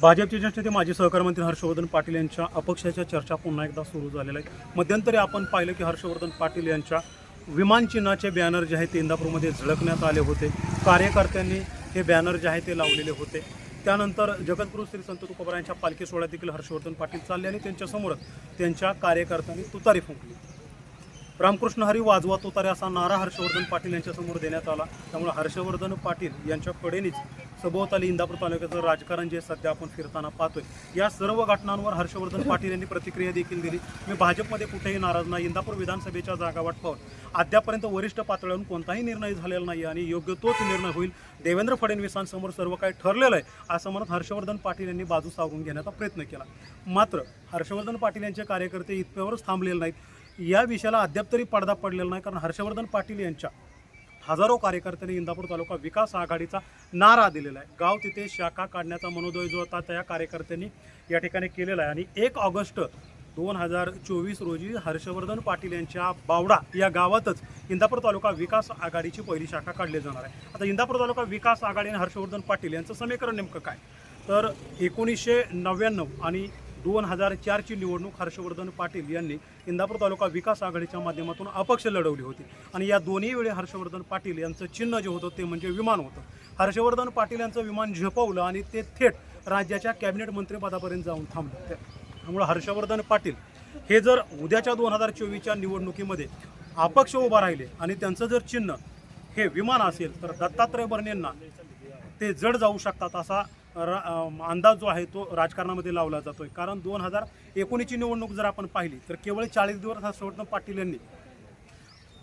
भाजपचे ज्येष्ठ नेते माजी सहकारमंत्री हर्षवर्धन पाटील यांच्या अपक्षाच्या चर्चा पुन्हा एकदा सुरू झालेल्या आहेत. मध्यंतरी आपण पाहिलं की हर्षवर्धन पाटील यांच्या विमान चिन्हाचे बॅनर जे आहेत ते इंदापूरमध्ये झळकण्यात आले होते. कार्यकर्त्यांनी हे बॅनर जे आहे ते लावलेले होते. त्यानंतर जगद्गुरू श्री संत तुकोबरायांच्या पालखी सोहळ्यात देखील हर्षवर्धन पाटील चालले आणि त्यांच्यासमोरच त्यांच्या कार्यकर्त्यांनी तुतारी फुंकली. रामकृष्ण हरी वाजवा तुतारे असा नारा हर्षवर्धन पाटील यांच्यासमोर देण्यात आला. त्यामुळे हर्षवर्धन पाटील यांच्या कडेनेच सभोवताली इंदापूर तालुक्याचं राजकारण जे सध्या आपण फिरताना पाहतोय या सर्व घटनांवर हर्षवर्धन पाटील यांनी प्रतिक्रिया देखील दिली. मी भाजपमध्ये कुठेही नाराज नाही. इंदापूर विधानसभेच्या जागा वाटपावर अद्यापर्यंत वरिष्ठ पातळीवरून कोणताही निर्णय झालेला नाही आणि योग्य तोच निर्णय होईल देवेंद्र फडणवीसांसमोर सर्व काही ठरलेलं आहे असं म्हणत हर्षवर्धन पाटील यांनी बाजू सावरून घेण्याचा प्रयत्न केला. मात्र हर्षवर्धन पाटील यांचे कार्यकर्ते इतक्यावरच थांबलेले नाहीत. या विषयाला अद्याप तरी पडदा पडलेला नाही कारण हर्षवर्धन पाटील यांच्या हजारो कार्यकर्त्यांनी इंदापूर तालुका विकास आघाडीचा नारा दिलेला आहे. गाव तिथे शाखा काढण्याचा मनोदय जो होता त्या कार्यकर्त्यांनी या ठिकाणी केलेला आहे. आणि एक ऑगस्ट दोन हजार चोवीस रोजी हर्षवर्धन पाटील यांच्या बावडा या गावातच इंदापूर तालुका विकास आघाडीची पहिली शाखा काढली जाणार आहे. आता इंदापूर तालुका विकास आघाडी आणि हर्षवर्धन पाटील यांचं समीकरण नेमकं काय? तर एकोणीसशे नव्याण्णव आणि दोन हजार चारची निवडणूक हर्षवर्धन पाटील यांनी इंदापूर तालुका विकास आघाडीच्या माध्यमातून अपक्ष लढवली होती. आणि या दोन्ही वेळी हर्षवर्धन पाटील यांचं चिन्ह जे होतं ते म्हणजे विमान होतं. हर्षवर्धन पाटील यांचं विमान झेपवलं आणि ते थेट राज्याच्या कॅबिनेट मंत्रिपदापर्यंत जाऊन थांबलं. त्यामुळे हर्षवर्धन पाटील हे जर उद्याच्या दोन हजार चोवीसच्या निवडणुकीमध्ये अपक्ष उभा राहिले आणि त्यांचं जर चिन्ह हे विमान असेल तर दत्तात्रय बर्णेंना ते जड जाऊ शकतात असा रा- अंदाज जो आहे तो राजकारणामध्ये लावला जातोय. कारण दोन हजार एकोणीसची निवडणूक जर आपण पाहिली तर केवळ चाळीस दिवस हर्षवर्धन पाटील यांनी.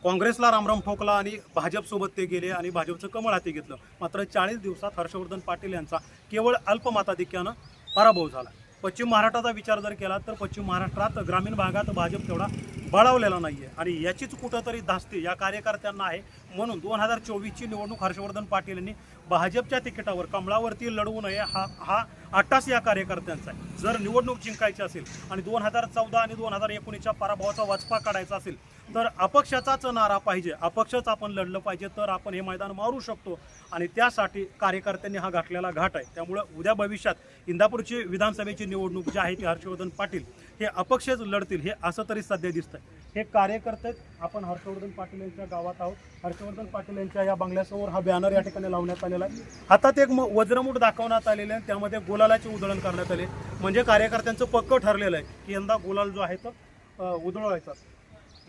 काँग्रेसला रामराम ठोकला आणि भाजपसोबत ते गेले आणि भाजपचं कमळ हाती घेतलं. मात्र चाळीस दिवसात हर्षवर्धन पाटील यांचा केवळ अल्पमताधिक्यानं पराभव झाला. पश्चिम महाराष्ट्राचा विचार जर केला तर पश्चिम महाराष्ट्रात ग्रामीण भागात भाजप तेवढा बळावलेला नाही आहे आणि याचीच कुठंतरी धास्ती या कार्यकर्त्यांना आहे. म्हणून दोन हजार चोवीसची निवडणूक हर्षवर्धन पाटील यांनी भाजपच्या तिकिटावर कमळावरती लढवू नये हा हा आटास या कार्यकर्त्यांचा आहे. जर निवडणूक जिंकायची असेल आणि दोन हजार चौदा आणि दोन हजार एकोणीसच्या पराभवाचा वाचपा काढायचा असेल तर अपक्षाचाच नारा पाहिजे. अपक्षच आपण लढलं पाहिजे तर आपण हे मैदान मारू शकतो. आणि त्यासाठी कार्यकर्त्यांनी हा घातलेला घाट आहे. त्यामुळं उद्या भविष्यात इंदापूरची विधानसभेची निवडणूक जी आहे ती हर्षवर्धन पाटील हे अपक्षच लढतील हे असं तरी सध्या दिसतंय. हे कार्यकर्ते आपण हर्षवर्धन पाटील यांच्या गावात आहोत. हर्षवर्धन पाटील यांच्या या बंगल्यासमोर हा बॅनर या ठिकाणी लावण्यात आलेला आहे. हातात एक म- वज्रमूठ दाखवण्यात आलेले आहे. त्यामध्ये गुलालाचे उधळण करण्यात आले. म्हणजे कार्यकर्त्यांचं पक्क ठरलेलं आहे की यंदा गुलाल जो आहे तो अ, उधळवायचा.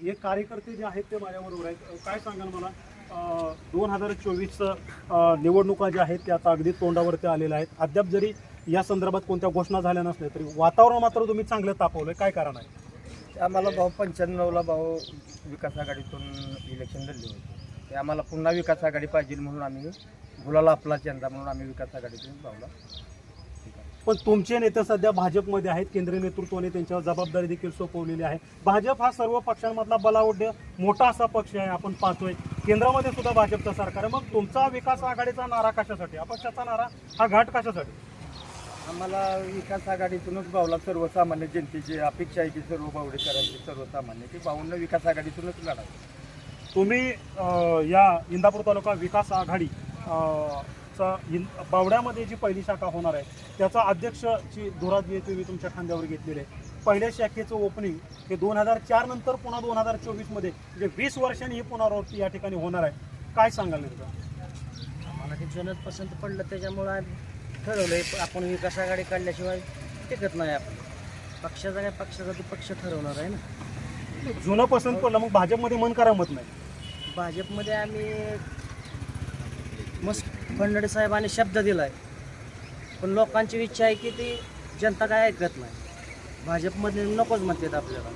हे कार्यकर्ते जे आहेत ते माझ्याबरोबर आहेत. काय सांगाल मला? दोन हजार चोवीसचं निवडणुका ज्या आहेत त्या आता अगदी तोंडावरती आलेल्या आहेत. अद्याप जरी या संदर्भात कोणत्या घोषणा झाल्या नसल्या तरी वातावरण मात्र तुम्ही चांगलं तापवलंय. काय कारण आहे? आम्हाला भाऊ पंच्याण्णवला भाऊ विकास आघाडीतून इलेक्शन लढले होते. ते आम्हाला पुन्हा विकास आघाडी पाहिजे म्हणून आम्ही गुलाला आपला चंदा म्हणून आम्ही विकास आघाडीतून भाऊला पण तुमचे नेते सध्या भाजपमध्ये आहेत केंद्रीय नेतृत्वाने त्यांच्यावर जबाबदारी देखील सोपवलेली आहे. भाजप हा सर्व पक्षांमधला बलाढ्य मोठा असा पक्ष आहे आपण पाहतोय. केंद्रामध्ये सुद्धा भाजपचं सरकार आहे. मग तुमचा विकास आघाडीचा नारा कशासाठी? अपक्षाचा नारा हा घाट कशासाठी? आम्हाला विकास आघाडीतूनच भाऊला सर्वसामान्य जनतेची अपेक्षा आहे की सर्व बावडेकरांची सर्वसामान्य की भाऊंना विकास आघाडीतूनच लढावं. तुम्ही अ, या इंदापूर तालुका विकास आघाडी अ, चा इन बावड्यामध्ये जी पहिली शाखा होणार आहे त्याचा अध्यक्षची धुराजी आहे तुम्ही तुमच्या खांद्यावर घेतलेली आहे. पहिल्या शाखेचं ओपनिंग हे दोन हजार चार नंतर पुन्हा दोन हजार चोवीसमध्ये म्हणजे वीस वर्षांनी ही पुनरावृत्ती या ठिकाणी होणार आहे. काय सांगाल नेमकं? आम्हाला ते जनच पसंत पडलं त्याच्यामुळं आम्ही ठरवलंय प- आपण विकास आघाडी काढल्याशिवाय टिकत नाही आपण. पक्षाचा काय पक्षाचा तो पक्ष ठरवणार आहे ना. जुनं पसंत पडलं मग भाजपमध्ये मन करामत नाही? भाजपमध्ये आम्ही मस्त फडणवीस साहेबांनी शब्द दिलाय. पण लोकांची इच्छा आहे की ती जनता काय ऐकत नाही. भाजपमध्ये नकोच म्हणतात आपल्याला.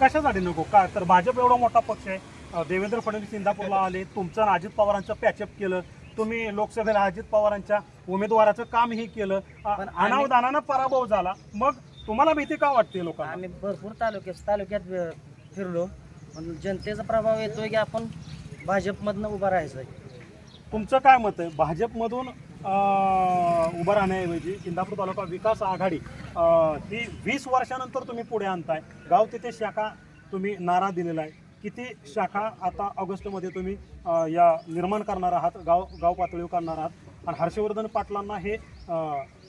कशासाठी नको? का? तर भाजप एवढा मोठा पक्ष आहे. अं, देवेंद्र फडणवीस इंदापूरला आले तुमचं आणि अजित पवारांचं पॅचअप केलं तुम्ही लोकसभेला अजित पवारांच्या उमेदवाराचं कामही केलं. अं, पण आम्ही- अनावधानानं पराभव झाला. मग तुम्हाला भीती का वाटते लोकांना? आम्ही भरपूर तालुक्यात तालुक्यात अ, फिरलो. पण जनतेचा प्रभाव येतोय की आपण भाजपमधनं उभा राहायचं आहे तुमचं काय मत आहे? भाजपमधून अं, उभं राहण्याऐवजी इंदापूर तालुका विकास आघाडी अं, ही वीस वर्षानंतर तुम्ही पुढे आणताय. गाव तिथे शाखा तुम्ही नारा दिलेला आहे. किती शाखा आता ऑगस्टमध्ये तुम्ही या निर्माण करणार आहात गाव गाव पातळीवर करणार आहात? आणि हर्षवर्धन पाटलांना हे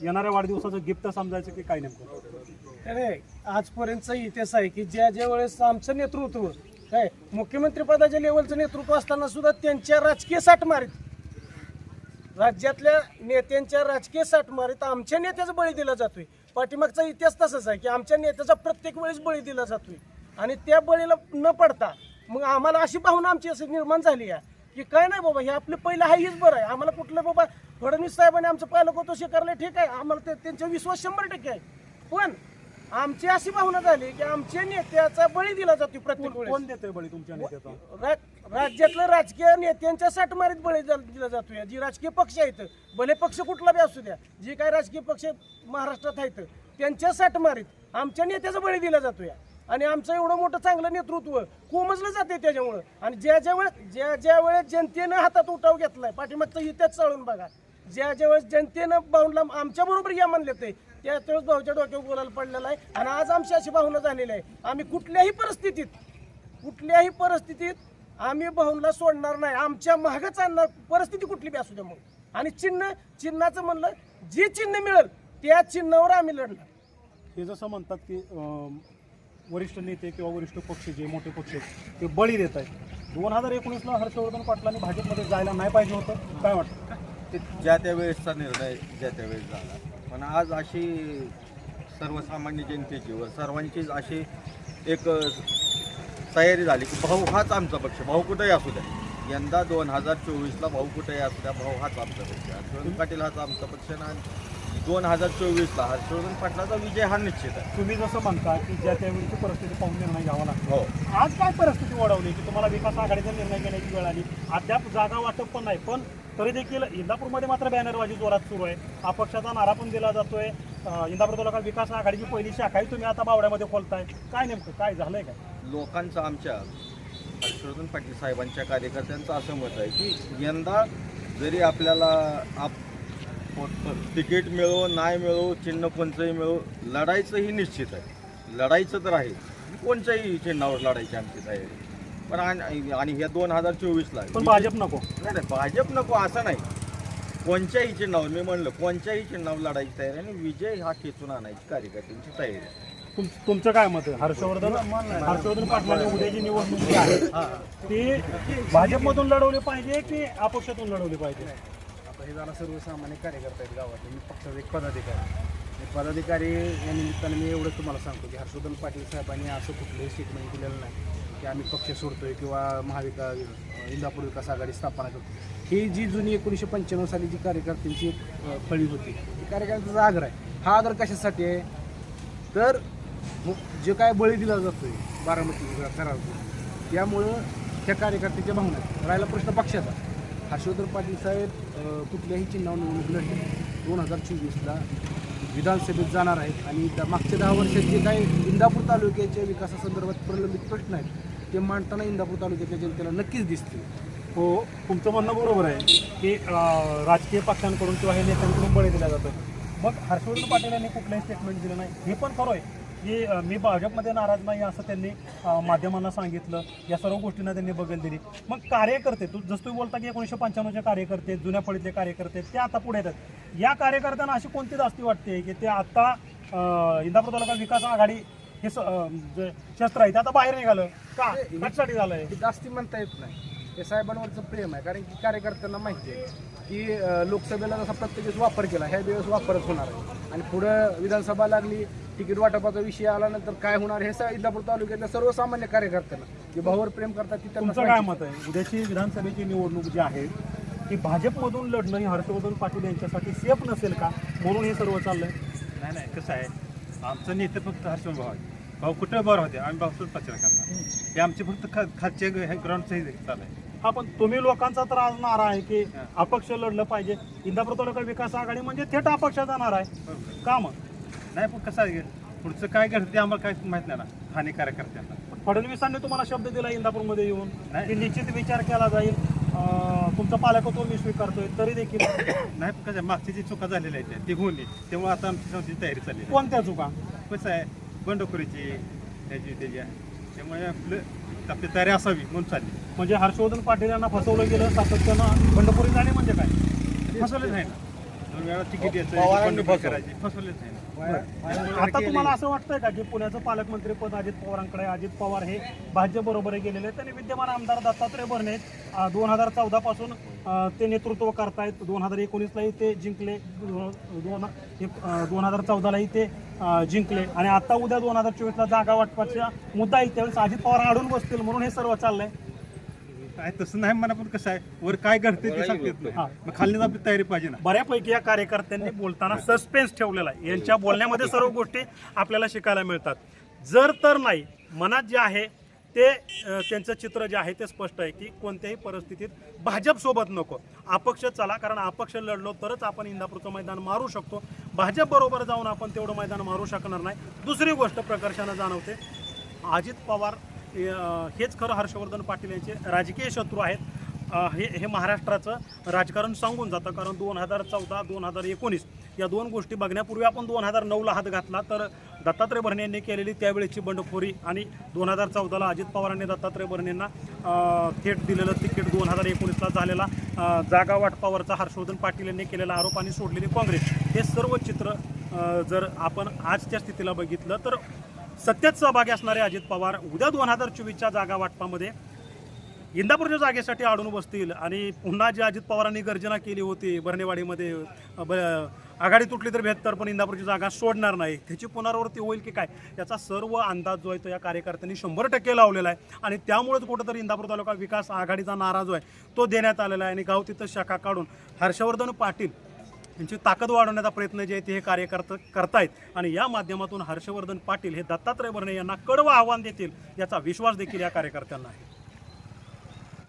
येणाऱ्या वाढदिवसाचं गिफ्ट समजायचं की काय नेमकं? अरे आजपर्यंतचा इतिहास आहे की ज्या ज्या वेळेस आमचं नेतृत्व काय मुख्यमंत्री पदाच्या लेवलचं नेतृत्व असताना सुद्धा त्यांच्या राजकीय साठमारीत राज्यातल्या नेत्यांच्या राजकीय साठमारीत आमच्या नेत्याचा बळी दिला जातोय. पाठीमागचा इतिहास तसाच आहे की आमच्या नेत्याचा प्रत्येक वेळेस बळी दिला जातोय. आणि त्या बळीला न पडता मग आम्हाला अशी भावना आमची अशी निर्माण झाली आहे की काय नाही बाबा हे आपलं पहिलं आहे हेच बरं आहे. आम्हाला कुठलं बाबा फडणवीस साहेबांनी आमचं पालक स्वीकारलं ठीक आहे. आम्हाला ते त्यांचा विश्वास शंभर टक्के आहे. पण आमची अशी भावना झाली की आमच्या नेत्याचा बळी दिला जातो प्रत्येक कोण देतोय बळी तुमच्या नेत्याचा? राज्यातल्या राजकीय नेत्यांच्या साठमारीत बळी दिला जातोय. जी राजकीय पक्ष आहेत भले पक्ष कुठला बी असू द्या जी काय राजकीय पक्ष महाराष्ट्रात आहेत त्यांच्या साठमारीत आमच्या नेत्याचा बळी दिला जातोय. आणि आमचं एवढं मोठं चांगलं नेतृत्व कोमजलं जाते त्याच्यामुळं. आणि ज्या ज्या वेळेस ज्या ज्या वेळेस जनतेनं हातात उठाव घेतलाय पाठीमागचं इतिहास चालून बघा. ज्या ज्या वेळेस जनतेनं बाऊंडला आमच्या बरोबर या म्हणले ते त्या त्यावेळेस भाऊच्या डोक्यावर बोलायला पडलेला आहे. आणि आज आमची अशी भावना झालेली आहे. आम्ही कुठल्याही परिस्थितीत कुठल्याही परिस्थितीत आम्ही भाऊनला सोडणार नाही. आमच्या महागच आणणार परिस्थिती कुठली बी असू द्या मग. आणि चिन्ह चिन्हाचं म्हणलं जे चिन्ह मिळेल त्या चिन्हावर आम्ही लढणार. हे जसं म्हणतात की वरिष्ठ नेते किंवा वरिष्ठ पक्ष जे मोठे पक्ष आहेत ते बळी देत आहेत. दोन हजार एकोणीसला हर्षवर्धन पाटलांनी भाजपमध्ये जायला नाही पाहिजे होतं. काय वाटतं? ते ज्या त्या वेळेसचा निर्णय ज्या त्या वेळेस झाला. पण आज अशी सर्वसामान्य जनतेची व सर्वांचीच अशी एक तयारी झाली की भाऊ हाच आमचा पक्ष भाऊ कुठेही असू द्या. यंदा दोन हजार चोवीसला भाऊ कुठेही असू द्या भाऊ हाच आमचा पक्ष. हर्षवर्धन पाटील हाच आमचा पक्ष ना. दोन हजार चोवीसला हर्षवर्धन पाटलाचा विजय हा निश्चित आहे. तुम्ही जसं म्हणता की ज्या त्यावेळीची परिस्थिती पाहून निर्णय घ्यावा लागतो. हो. आज काय परिस्थिती वाढवली की तुम्हाला विकास आघाडीचा निर्णय घेण्याची वेळ आली? अद्याप जागा वाटप पण नाही पण तरी देखील इंदापूरमध्ये मात्र बॅनरबाजी जोरात सुरू आहे. अपक्षाचा नारा पण दिला जातोय. इंदापूर तालुका विकास आघाडीची पहिली शाखाही तुम्ही आता बावड्यामध्ये खोलताय. काय नेमकं काय झालंय काय? लोकांचं आमच्या हर्षवर्धन पाटील साहेबांच्या कार्यकर्त्यांचं असं मत आहे की यंदा जरी आपल्याला आप तिकीट मिळो नाही मिळो चिन्ह कोणचंही मिळो लढायचं ही निश्चित आहे. लढायचं तर आहे. कोणत्याही चिन्हावर लढायची आमची तयारी. पण आणि आणि ह्या दोन हजार चोवीसला पण भाजप नको. नाही नाही, भाजप नको असं नाही. कोणत्याही चिन्हावर मी म्हणलं कोणत्याही चिन्हावर लढायची तयारी आणि विजय हा खेचून आणायची कार्यकर्त्यांची तयारी. आहे तुम तुमचं काय मत आहे? हर्षवर्धन हर्षवर्धन पाटलांनी उद्याची निवडणूक आहे. ती भाजपमधून लढवली पाहिजे की अपक्षातून लढवली पाहिजे? हे झाला सर्वसामान्य कार्यकर्ता आहेत गावातले. मी पक्षाचा एक पदाधिकारी आणि पदाधिकारी या निमित्तानं मी एवढंच तुम्हाला सांगतो की हर्षवर्धन पाटील साहेबांनी असं कुठलंही स्टेटमेंट दिलेलं नाही की आम्ही पक्ष सोडतोय किंवा महाविकास इंदापूर विकास आघाडी स्थापना करतो ही जी जुनी एकोणीसशे पंच्याण्णव साली जी कार्यकर्त्यांची फळी होती ती कार्यकर्त्याचा आग्रह आहे. हा आग्रह कशासाठी आहे? तर मग जे काय बळी दिला जातोय बारामती करार त्यामुळं त्या कार्यकर्त्याच्या भावना राहिला प्रश्न पक्षाचा. हर्षवर्धन पाटील साहेब कुठल्याही चिन्हावर निवडणूक लढले दोन हजार चोवीसला विधानसभेत जाणार आहेत आणि त्या मागच्या दहा वर्षात जे काही इंदापूर तालुक्याच्या विकासासंदर्भात प्रलंबित प्रश्न आहेत ते मांडताना इंदापूर तालुक्याच्या जनतेला नक्कीच दिसतील. हो तुमचं म्हणणं बरोबर आहे की राजकीय पक्षांकडून किंवा हे नेत्यांकडून बळी दिल्या जातं मग हर्षवर्धन पाटील यांनी कुठलंही स्टेटमेंट दिलं नाही. हे पण खरं आहे. की मी भाजपमध्ये नाराज नाही असं त्यांनी माध्यमांना सांगितलं. या सर्व गोष्टींना त्यांनी बगल दिली. मग कार्यकर्ते तू जसं तुम्ही बोलता की एकोणीसशे पंच्याण्णवचे कार्यकर्ते जुन्या फळीतले कार्यकर्ते ते आता पुढे येतात. या कार्यकर्त्यांना अशी कोणती जास्ती वाटते की ते आता इंदापूर तालुका विकास आघाडी हे शस्त्र आहे ते आता बाहेर निघालं. का? कशासाठी झालंय? हे जास्ती म्हणता येत नाही. हे साहेबांवरचं प्रेम आहे कारण की कार्यकर्त्यांना माहिती आहे की लोकसभेला जसा प्रत्येक वापर केला ह्या वेळेस वापरच होणार आहे. आणि पुढं विधानसभा लागली तिकीट वाटपाचा विषय आल्यानंतर काय होणार हे इंदापूर तालुक्यातल्या सर्वसामान्य कार्यकर्त्यांना जे भावावर प्रेम करतात ती त्यांना तुमचं काय मत आहे? उद्याची विधानसभेची निवडणूक जी आहे ती भाजपमधून लढणं ही हर्षवर्धन पाटील यांच्यासाठी सेफ नसेल का? म्हणून हे सर्व चाललंय. नाही नाही कसं आहे? आमचं नेते फक्त हर्षवर्धन भाऊ आहे भाऊ कुठं बरं होते? आम्ही भाऊच प्रचार करणार. हे आमचे फक्त खा खालचे ग्राउंडचं हे चालू आहे हा पण तुम्ही लोकांचा तर आज नारा आहे की अपक्ष लढलं पाहिजे. इंदापूर तालुका विकास आघाडी म्हणजे थेट अपक्षाचा नारा आहे. का मग? नाही पण कसं आहे पुढचं काय घडतं ते आम्हाला काय माहीत नाही ना स्थानिक कार्यकर्त्यांना. फडणवीसांनी तुम्हाला शब्द दिला इंदापूरमध्ये येऊन. की निश्चित विचार केला जाईल. अं, तुमचं पालकत्व मी स्वीकारतोय तरी देखील. नाही पण कसं आहे, मागची जी चुका झालेल्या आहेत ती होऊन त्यामुळे आता आमची संस्थेची तयारी चालली आहे. कोणत्या चुका? कसं आहे बंडखोरीची त्याची त्याच्या त्यामुळे आपलं आपली तयारी असावी म्हणून चालली. म्हणजे हर्षवर्धन पाटील यांना फसवलं गेलं सातत्यानं बंडखोरी झाली म्हणजे काय? फसवलेच नाही ना. पवारांनी फसवलं. ना. आता तुम्हाला असं वाटतंय का की पुण्याचं पालकमंत्री पद अजित पवारांकडे आहे? अजित पवार हे भाजप बरोबर गेलेले आहेत. त्यांनी विद्यमान आमदार दत्तात्रय भरणे दोन हजार चौदा पासून अं, ते नेतृत्व करतायत. दोन हजार एकोणीसलाही ते जिंकले. दोन दोन हजार चौदालाही ते अं, जिंकले. आणि आता उद्या दोन हजार चोवीसला जागा वाटपाचा मुद्दा येईल त्यावेळेस अजित पवार अडून बसतील म्हणून हे सर्व चाललंय. काय तसं नाही म्हणा पण कसं आहे वर काय घडते ते सांगता येत नाही. मग खाली आपली तयारी पाहिजे ना. बऱ्यापैकी या कार्यकर्त्यांनी बोलताना सस्पेन्स ठेवलेला आहे. यांच्या बोलण्यामध्ये सर्व गोष्टी आपल्याला शिकायला मिळतात. जर तर नाही मनात जे आहे ते त्यांचं चित्र जे आहे ते स्पष्ट आहे की कोणत्याही परिस्थितीत भाजप सोबत नको. अपक्ष चला कारण अपक्ष लढलो तरच आपण इंदापूरचं मैदान मारू शकतो. भाजप बरोबर जाऊन आपण तेवढं मैदान मारू शकणार नाही. दुसरी गोष्ट प्रकर्षानं जाणवते. अजित पवार हेच खरं हर्षवर्धन पाटील यांचे राजकीय शत्रू आहेत. हे हे महाराष्ट्राचं राजकारण सांगून जातं. कारण दोन हजार चौदा दोन हजार एकोणीस या दोन गोष्टी बघण्यापूर्वी आपण दोन हजार नऊला हात घातला तर दत्तात्रय भरणे यांनी केलेली त्यावेळेची बंडखोरी आणि दोन हजार चौदाला अजित पवारांनी दत्तात्रय भरणेंना थेट दिलेलं तिकीट दोन हजार एकोणीसला झालेला जागा वाटपावरचा हर्षवर्धन पाटील यांनी केलेला आरोप आणि सोडलेली काँग्रेस. हे सर्व चित्र जर आपण आजच्या स्थितीला बघितलं तर सत्तेत सहभागी असणारे अजित पवार उद्या दोन हजार चोवीसच्या जागा वाटपामध्ये. इंदापूरच्या जागेसाठी आढळून बसतील आणि पुन्हा जी अजित पवारांनी गर्जना केली होती बरणेवाडीमध्ये ब- आघाडी तुटली तर बेहत्तर पण इंदापूरची जागा सोडणार नाही. त्याची पुनरावृत्ती होईल की काय? याचा सर्व अंदाज जो आहे तो या कार्यकर्त्यांनी शंभर टक्के लावलेला आहे. आणि त्यामुळेच कुठंतरी इंदापूर तालुका विकास आघाडीचा नारा जो आहे तो देण्यात आलेला आहे. आणि गाव तिथं शाखा काढून हर्षवर्धन पाटील यांची ताकद वाढवण्याचा प्रयत्न जे आहे ते हे कार्यकर्ते करतायत. आणि या माध्यमातून हर्षवर्धन पाटील हे दत्तात्रय भरणे यांना कडवं आव्हान देतील याचा विश्वास देखील या कार्यकर्त्यांना आहे.